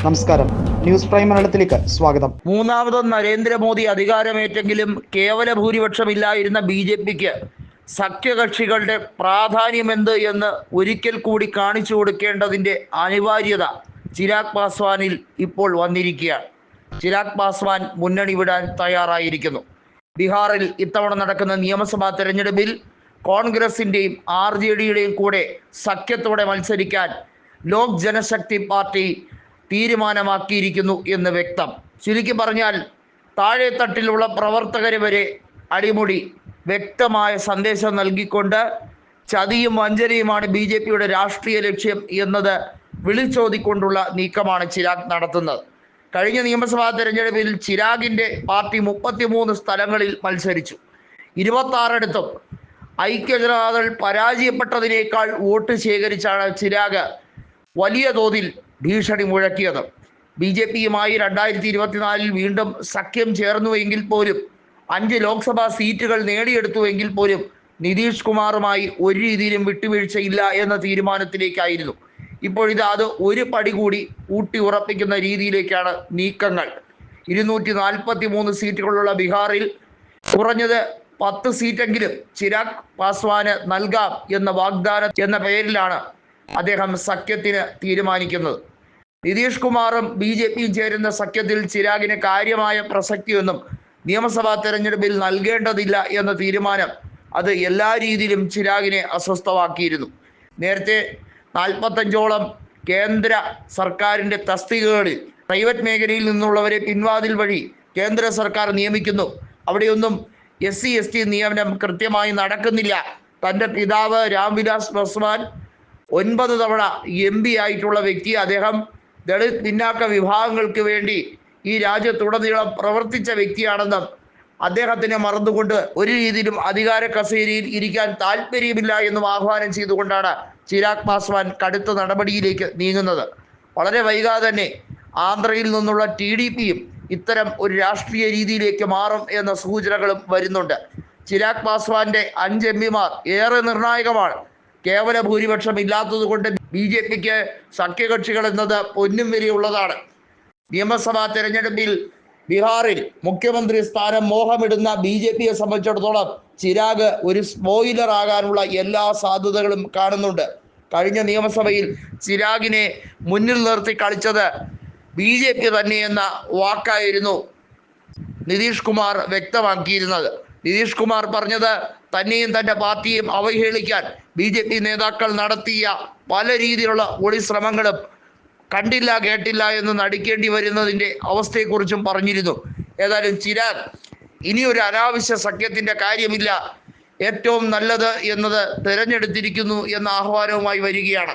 നമസ്കാരം. News prime മലയാളത്തിലേക്ക് സ്വാഗതം. മൂന്നാമത് നരേന്ദ്രമോദി അധികാരമേറ്റെങ്കിലും കേവല ഭൂരിപക്ഷമില്ലായിരുന്ന ബി ജെ പിക്ക് സഖ്യകക്ഷികളുടെ പ്രാധാന്യമെന്ത് എന്ന് ഒരിക്കൽ കൂടി കാണിച്ചു കൊടുക്കേണ്ടതിന്റെ അനിവാര്യത ചിരാഗ് പാസ്വാനിൽ ഇപ്പോൾ വന്നിരിക്കുകയാണ്. ചിരാഗ് പാസ്വാൻ മുന്നണി വിടാൻ തയ്യാറായിരിക്കുന്നു. ബീഹാറിൽ ഇത്തവണ നടക്കുന്ന നിയമസഭാ തെരഞ്ഞെടുപ്പിൽ കോൺഗ്രസിന്റെയും ആർ ജെ ഡിയുടെയും കൂടെ സഖ്യത്തോടെ മത്സരിക്കാൻ ലോക് ജനശക്തി പാർട്ടി തീരുമാനമാക്കിയിരിക്കുന്നു എന്ന് വ്യക്തം. ചുരുക്കി പറഞ്ഞാൽ താഴെത്തട്ടിലുള്ള പ്രവർത്തകർ വരെ അടിമുടി വ്യക്തമായ സന്ദേശം നൽകിക്കൊണ്ട് ചതിയും വഞ്ചനയുമാണ് ബി ജെ പിയുടെ രാഷ്ട്രീയ ലക്ഷ്യം എന്നത് വിളിച്ചോതിക്കൊണ്ടുള്ള നീക്കമാണ് ചിരാഗ് നടത്തുന്നത്. കഴിഞ്ഞ നിയമസഭാ തെരഞ്ഞെടുപ്പിൽ ചിരാഗിന്റെ പാർട്ടി മുപ്പത്തിമൂന്ന് സ്ഥലങ്ങളിൽ മത്സരിച്ചു. ഇരുപത്താറിടത്തും ഐക്യജനതാദൾ പരാജയപ്പെട്ടതിനേക്കാൾ വോട്ട് ശേഖരിച്ചാണ് ചിരാഗ് വലിയ തോതിൽ ഭീഷണി മുഴക്കിയത്. ബി ജെ പിയുമായി രണ്ടായിരത്തി ഇരുപത്തിനാലിൽ വീണ്ടും സഖ്യം ചേർന്നുവെങ്കിൽ പോലും അഞ്ച് ലോക്സഭാ സീറ്റുകൾ നേടിയെടുത്തുവെങ്കിൽ പോലും നിതീഷ് കുമാറുമായി ഒരു രീതിയിലും വിട്ടുവീഴ്ചയില്ല എന്ന തീരുമാനത്തിലേക്കായിരുന്നു. ഇപ്പോഴിത് അത് ഒരു പടി കൂടി ഊട്ടി ഉറപ്പിക്കുന്ന രീതിയിലേക്കാണ് നീക്കങ്ങൾ. ഇരുന്നൂറ്റി നാൽപ്പത്തി മൂന്ന് സീറ്റുകളുള്ള ബീഹാറിൽ കുറഞ്ഞത് പത്ത് സീറ്റെങ്കിലും ചിരാഗ് പാസ്വാന് നൽകാം എന്ന വാഗ്ദാനം എന്ന പേരിലാണ് അദ്ദേഹം സഖ്യത്തിന് തീരുമാനിക്കുന്നത്. നിതീഷ് കുമാറും ബി ജെ പിയും ചേരുന്ന സഖ്യത്തിൽ ചിരാഗിന് കാര്യമായ പ്രസക്തിയൊന്നും നിയമസഭാ തെരഞ്ഞെടുപ്പിൽ നൽകേണ്ടതില്ല എന്ന തീരുമാനം അത് എല്ലാ രീതിയിലും ചിരാഗിനെ അസ്വസ്ഥമാക്കിയിരുന്നു. നേരത്തെ നാൽപ്പത്തഞ്ചോളം കേന്ദ്ര സർക്കാരിന്റെ തസ്തികകളിൽ പ്രൈവറ്റ് മേഖലയിൽ നിന്നുള്ളവരെ പിൻവാതിൽ വഴി കേന്ദ്ര സർക്കാർ നിയമിക്കുന്നു. അവിടെയൊന്നും എസ് സി എസ് ടി നിയമനം കൃത്യമായി നടക്കുന്നില്ല. തന്റെ പിതാവ് രാംവിലാസ് പസ്വാൻ ഒൻപത് തവണ എം പി ആയിട്ടുള്ള വ്യക്തി അദ്ദേഹം ദളിത് പിന്നാക്ക വിഭാഗങ്ങൾക്ക് വേണ്ടി ഈ രാജ്യത്തുടനീളം പ്രവർത്തിച്ച വ്യക്തിയാണെന്നും അദ്ദേഹത്തിനെ മറന്നുകൊണ്ട് ഒരു രീതിയിലും അധികാര കസേരയിൽ ഇരിക്കാൻ താല്പര്യമില്ല എന്നും ആഹ്വാനം ചെയ്തുകൊണ്ടാണ് ചിരാഗ് പാസ്വാൻ കടുത്ത നടപടിയിലേക്ക് നീങ്ങുന്നത്. വളരെ വൈകാതെ തന്നെ ആന്ധ്രയിൽ നിന്നുള്ള ടി ഡി പിയും ഇത്തരം ഒരു രാഷ്ട്രീയ രീതിയിലേക്ക് മാറും എന്ന സൂചനകളും വരുന്നുണ്ട്. ചിരാഗ് പാസ്വാന്റെ അഞ്ച് എം പിമാർ ഏറെ നിർണായകമാണ്. കേവല ഭൂരിപക്ഷം ഇല്ലാത്തത് കൊണ്ട് ബി ജെ പിക്ക് സഖ്യകക്ഷികൾ എന്നത് പൊന്നും വിലയുള്ളതാണ്. നിയമസഭാ തെരഞ്ഞെടുപ്പിൽ ബീഹാറിൽ മുഖ്യമന്ത്രി സ്ഥാനം മോഹമിടുന്ന ബി ജെ പിയെ സംബന്ധിച്ചിടത്തോളം ചിരാഗ് ഒരു സ്പോയിലർ ആകാനുള്ള എല്ലാ സാധ്യതകളും കാണുന്നുണ്ട്. കഴിഞ്ഞ നിയമസഭയിൽ ചിരാഗിനെ മുന്നിൽ നിർത്തി കളിച്ചത് ബി ജെ പി തന്നെയെന്ന വാക്കായിരുന്നു നിതീഷ് കുമാർ വ്യക്തമാക്കിയിരുന്നത്. നിതീഷ് കുമാർ പറഞ്ഞത് തന്നെയും തന്റെ പാർട്ടിയും അവഹേളിക്കാൻ ബി ജെ പി നേതാക്കൾ നടത്തിയ പല രീതിയിലുള്ള ഒളിശ്രമങ്ങളും കണ്ടില്ല കേട്ടില്ല എന്ന് നടിക്കേണ്ടി വരുന്നതിന്റെ അവസ്ഥയെക്കുറിച്ചും പറഞ്ഞിരുന്നു. ഏതായാലും ചിരാൻ ഇനിയൊരു അനാവശ്യ സഖ്യത്തിന്റെ കാര്യമില്ല. ഏറ്റവും നല്ലത് എന്നത് തിരഞ്ഞെടുത്തിരിക്കുന്നു എന്ന ആഹ്വാനവുമായി വരികയാണ്.